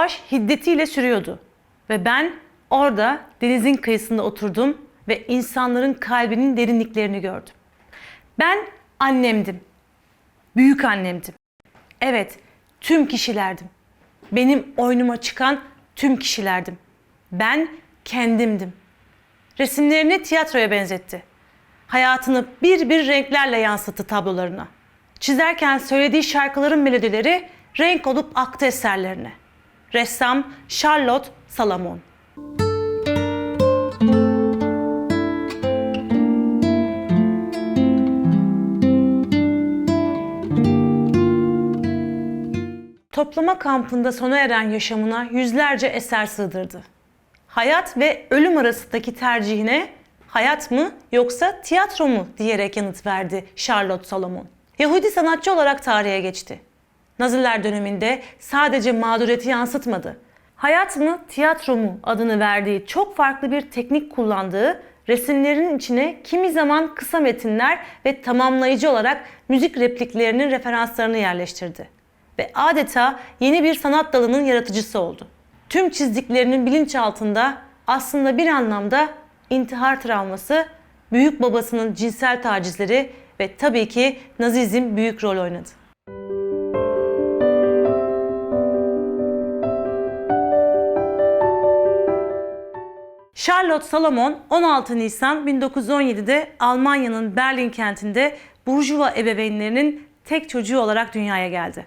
savaş hiddetiyle sürüyordu. Ve ben orada denizin kıyısında oturdum ve insanların kalbinin derinliklerini gördüm. Ben annemdim. Büyük annemdim. Evet, tüm kişilerdim. Benim oyunuma çıkan tüm kişilerdim. Ben kendimdim. Resimlerini tiyatroya benzetti. Hayatını bir bir renklerle yansıttı tablolarına. Çizerken söylediği şarkıların melodileri renk olup aktı eserlerine. Ressam Charlotte Salomon. Toplama kampında sona eren yaşamına yüzlerce eser sığdırdı. Hayat ve ölüm arasındaki tercihine hayat mı yoksa tiyatro mu diyerek yanıt verdi Charlotte Salomon. Yahudi sanatçı olarak tarihe geçti. Naziler döneminde sadece mağduriyeti yansıtmadı. Hayat mı tiyatro mu adını verdiği çok farklı bir teknik kullandığı resimlerinin içine kimi zaman kısa metinler ve tamamlayıcı olarak müzik repliklerinin referanslarını yerleştirdi ve adeta yeni bir sanat dalının yaratıcısı oldu. Tüm çizdiklerinin bilinçaltında aslında bir anlamda intihar travması, büyük babasının cinsel tacizleri ve tabii ki Nazizm büyük rol oynadı. Charlotte Salomon 16 Nisan 1917'de Almanya'nın Berlin kentinde Burjuva ebeveynlerinin tek çocuğu olarak dünyaya geldi.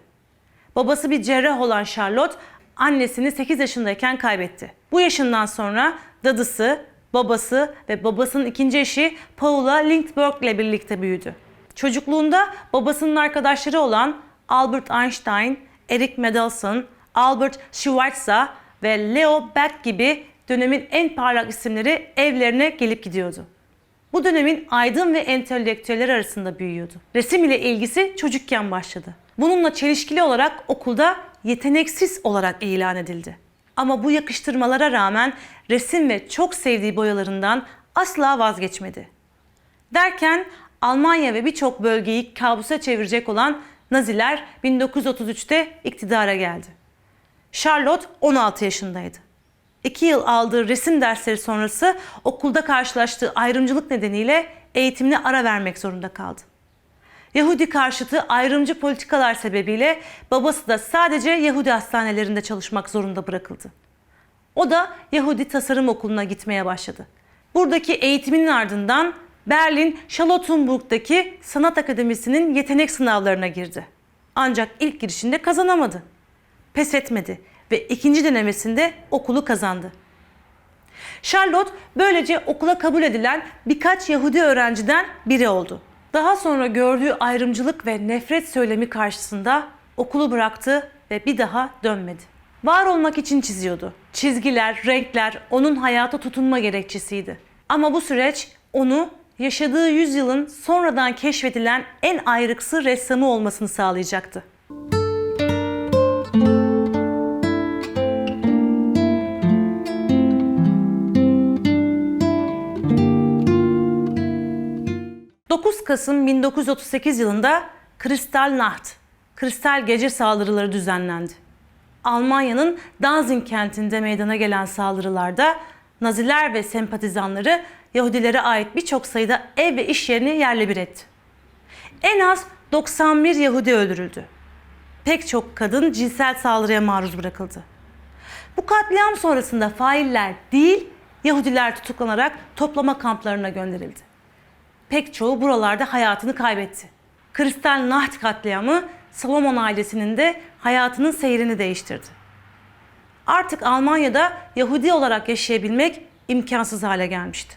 Babası bir cerrah olan Charlotte annesini 8 yaşındayken kaybetti. Bu yaşından sonra dadısı, babası ve babasının ikinci eşi Paula Lindbergh ile birlikte büyüdü. Çocukluğunda babasının arkadaşları olan Albert Einstein, Eric Mendelsohn, Albert Schweitzer ve Leo Baeck gibi dönemin en parlak isimleri evlerine gelip gidiyordu. Bu dönemin aydın ve entelektüeller arasında büyüyordu. Resim ile ilgisi çocukken başladı. Bununla çelişkili olarak okulda yeteneksiz olarak ilan edildi. Ama bu yakıştırmalara rağmen resim ve çok sevdiği boyalarından asla vazgeçmedi. Derken Almanya ve birçok bölgeyi kabusa çevirecek olan Naziler 1933'te iktidara geldi. Charlotte 16 yaşındaydı. İki yıl aldığı resim dersleri sonrası okulda karşılaştığı ayrımcılık nedeniyle eğitimine ara vermek zorunda kaldı. Yahudi karşıtı ayrımcı politikalar sebebiyle babası da sadece Yahudi hastanelerinde çalışmak zorunda bırakıldı. O da Yahudi Tasarım Okulu'na gitmeye başladı. Buradaki eğitiminin ardından Berlin Charlottenburg'daki Sanat Akademisi'nin yetenek sınavlarına girdi. Ancak ilk girişinde kazanamadı. Pes etmedi ve ikinci denemesinde okulu kazandı. Charlotte böylece okula kabul edilen birkaç Yahudi öğrenciden biri oldu. Daha sonra gördüğü ayrımcılık ve nefret söylemi karşısında okulu bıraktı ve bir daha dönmedi. Var olmak için çiziyordu. Çizgiler, renkler onun hayata tutunma gerekçesiydi. Ama bu süreç onu yaşadığı yüzyılın sonradan keşfedilen en ayrıksı ressamı olmasını sağlayacaktı. ...9 Kasım 1938 yılında Kristal Nacht, Kristal Gece saldırıları düzenlendi. Almanya'nın Danzig kentinde meydana gelen saldırılarda Naziler ve sempatizanları Yahudilere ait birçok sayıda ev ve iş yerini yerle bir etti. En az 91 Yahudi öldürüldü. Pek çok kadın cinsel saldırıya maruz bırakıldı. Bu katliam sonrasında failler değil, Yahudiler tutuklanarak toplama kamplarına gönderildi. Pek çoğu buralarda hayatını kaybetti. Kristal Nacht katliamı Salomon ailesinin de hayatının seyrini değiştirdi. Artık Almanya'da Yahudi olarak yaşayabilmek imkansız hale gelmişti.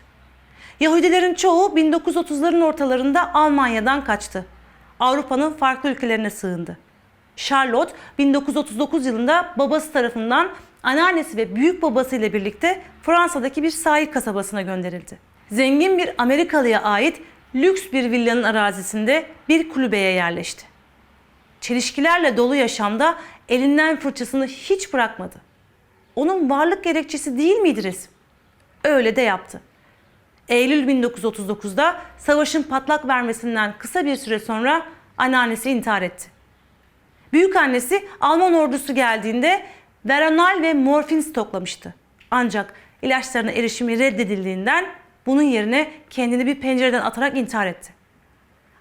Yahudilerin çoğu 1930'ların ortalarında Almanya'dan kaçtı. Avrupa'nın farklı ülkelerine sığındı. Charlotte 1939 yılında babası tarafından anneannesi ve büyük babası ile birlikte Fransa'daki bir sahil kasabasına gönderildi. Zengin bir Amerikalıya ait lüks bir villanın arazisinde bir kulübeye yerleşti. Çelişkilerle dolu yaşamda elinden fırçasını hiç bırakmadı. Onun varlık gerekçesi değil miydi resim? Öyle de yaptı. Eylül 1939'da savaşın patlak vermesinden kısa bir süre sonra anneannesi intihar etti. Büyük annesi Alman ordusu geldiğinde Veronal ve morfin stoklamıştı. Ancak ilaçlarına erişimi reddedildiğinden bunun yerine kendini bir pencereden atarak intihar etti.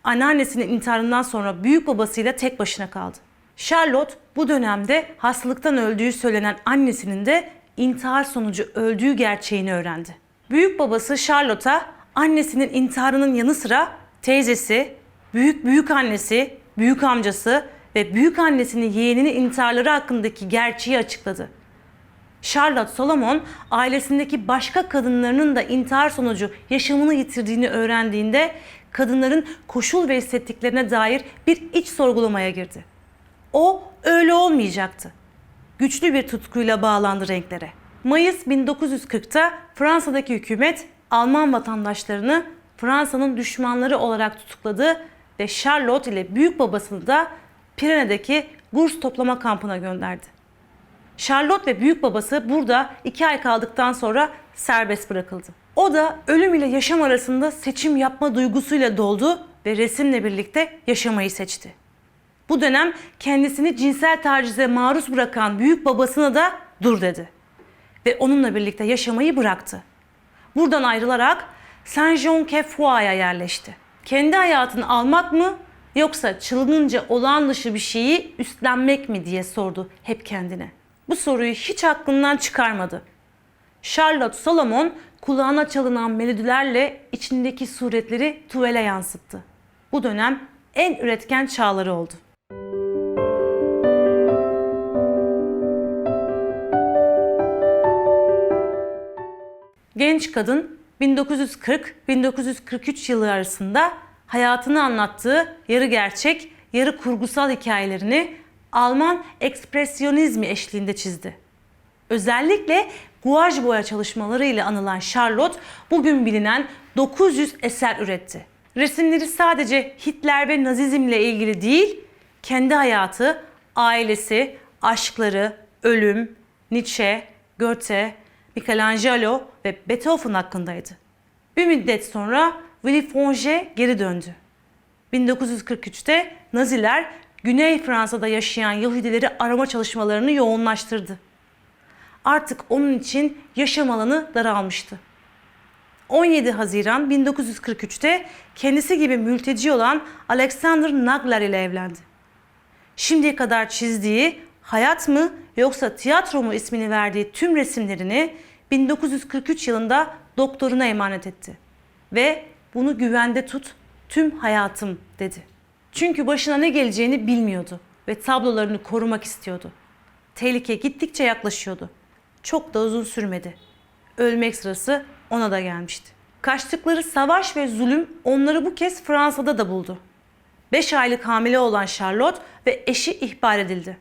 Anneannesinin intiharından sonra büyük babasıyla tek başına kaldı. Charlotte bu dönemde hastalıktan öldüğü söylenen annesinin de intihar sonucu öldüğü gerçeğini öğrendi. Büyük babası Charlotte'a annesinin intiharının yanı sıra teyzesi, büyük büyük annesi, büyük amcası ve büyük annesinin yeğeninin intiharları hakkındaki gerçeği açıkladı. Charlotte Solomon ailesindeki başka kadınlarının da intihar sonucu yaşamını yitirdiğini öğrendiğinde kadınların koşul ve hissettiklerine dair bir iç sorgulamaya girdi. O öyle olmayacaktı. Güçlü bir tutkuyla bağlandı renklere. Mayıs 1940'ta Fransa'daki hükümet Alman vatandaşlarını Fransa'nın düşmanları olarak tutukladı ve Charlotte ile büyük babasını da Pirene'deki Gurs toplama kampına gönderdi. Charlotte ve büyük babası burada iki ay kaldıktan sonra serbest bırakıldı. O da ölüm ile yaşam arasında seçim yapma duygusuyla doldu ve resimle birlikte yaşamayı seçti. Bu dönem kendisini cinsel tacize maruz bırakan büyük babasına da dur dedi. Ve onunla birlikte yaşamayı bıraktı. Buradan ayrılarak Saint-Jean-Cap-Foix'a yerleşti. Kendi hayatını almak mı yoksa çılgınca olağan dışı bir şeyi üstlenmek mi diye sordu hep kendine. Bu soruyu hiç aklından çıkarmadı. Charlotte Solomon kulağına çalınan melodilerle içindeki suretleri tuvale yansıttı. Bu dönem en üretken çağları oldu. Genç kadın 1940-1943 yılı arasında hayatını anlattığı yarı gerçek, yarı kurgusal hikayelerini Alman ekspresyonizmi eşliğinde çizdi. Özellikle guaj boya çalışmalarıyla anılan Charlotte bugün bilinen 900 eser üretti. Resimleri sadece Hitler ve Nazizmle ilgili değil, kendi hayatı, ailesi, aşkları, ölüm, Nietzsche, Goethe, Michelangelo ve Beethoven hakkındaydı. Bir müddet sonra Willy Fonge geri döndü. 1943'te Naziler Güney Fransa'da yaşayan Yahudileri arama çalışmalarını yoğunlaştırdı. Artık onun için yaşam alanı daralmıştı. 17 Haziran 1943'te kendisi gibi mülteci olan Alexander Nagler ile evlendi. Şimdiye kadar çizdiği Hayat mı yoksa Tiyatro mu ismini verdiği tüm resimlerini 1943 yılında doktoruna emanet etti. Ve bunu güvende tut tüm hayatım dedi. Çünkü başına ne geleceğini bilmiyordu ve tablolarını korumak istiyordu. Tehlike gittikçe yaklaşıyordu. Çok da uzun sürmedi. Ölmek sırası ona da gelmişti. Kaçtıkları savaş ve zulüm onları bu kez Fransa'da da buldu. 5 aylık hamile olan Charlotte ve eşi ihbar edildi.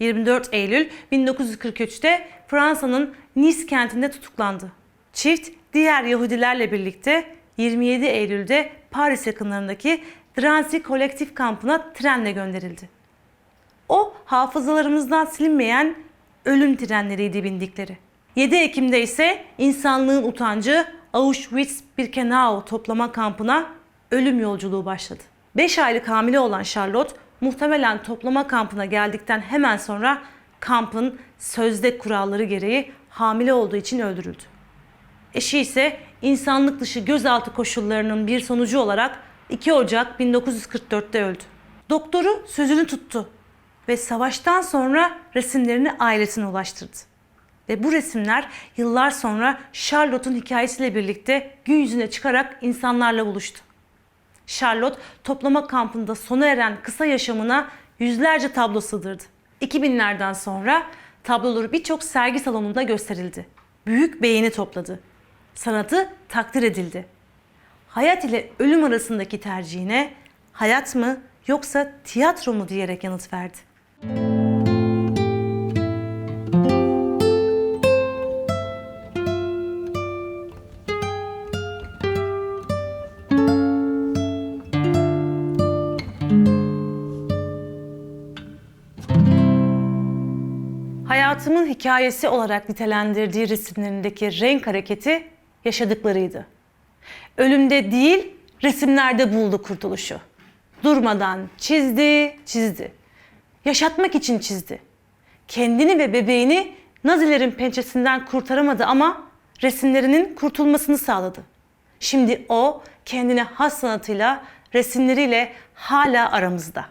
24 Eylül 1943'te Fransa'nın Nice kentinde tutuklandı. Çift diğer Yahudilerle birlikte 27 Eylül'de Paris yakınlarındaki Drancy kolektif kampına trenle gönderildi. O hafızalarımızdan silinmeyen ölüm trenleriydi bindikleri. 7 Ekim'de ise insanlığın utancı Auschwitz-Birkenau toplama kampına ölüm yolculuğu başladı. 5 aylık hamile olan Charlotte muhtemelen toplama kampına geldikten hemen sonra kampın sözde kuralları gereği hamile olduğu için öldürüldü. Eşi ise insanlık dışı gözaltı koşullarının bir sonucu olarak 2 Ocak 1944'te öldü. Doktoru sözünü tuttu ve savaştan sonra resimlerini ailesine ulaştırdı. Ve bu resimler yıllar sonra Charlotte'un hikayesiyle birlikte gün yüzüne çıkarak insanlarla buluştu. Charlotte toplama kampında sona eren kısa yaşamına yüzlerce tablo sığdırdı. 2000'lerden sonra tabloları birçok sergi salonunda gösterildi. Büyük beğeni topladı. Sanatı takdir edildi. Hayat ile ölüm arasındaki tercihine hayat mı yoksa tiyatro mu diyerek yanıt verdi. Hayatımın hikayesi olarak nitelendirdiği resimlerindeki renk hareketi yaşadıklarıydı. Ölümde değil, resimlerde buldu kurtuluşu. Durmadan çizdi, çizdi. Yaşatmak için çizdi. kendini ve bebeğini Nazilerin pençesinden kurtaramadı ama resimlerinin kurtulmasını sağladı. Şimdi o kendine has sanatıyla, resimleriyle hala aramızda.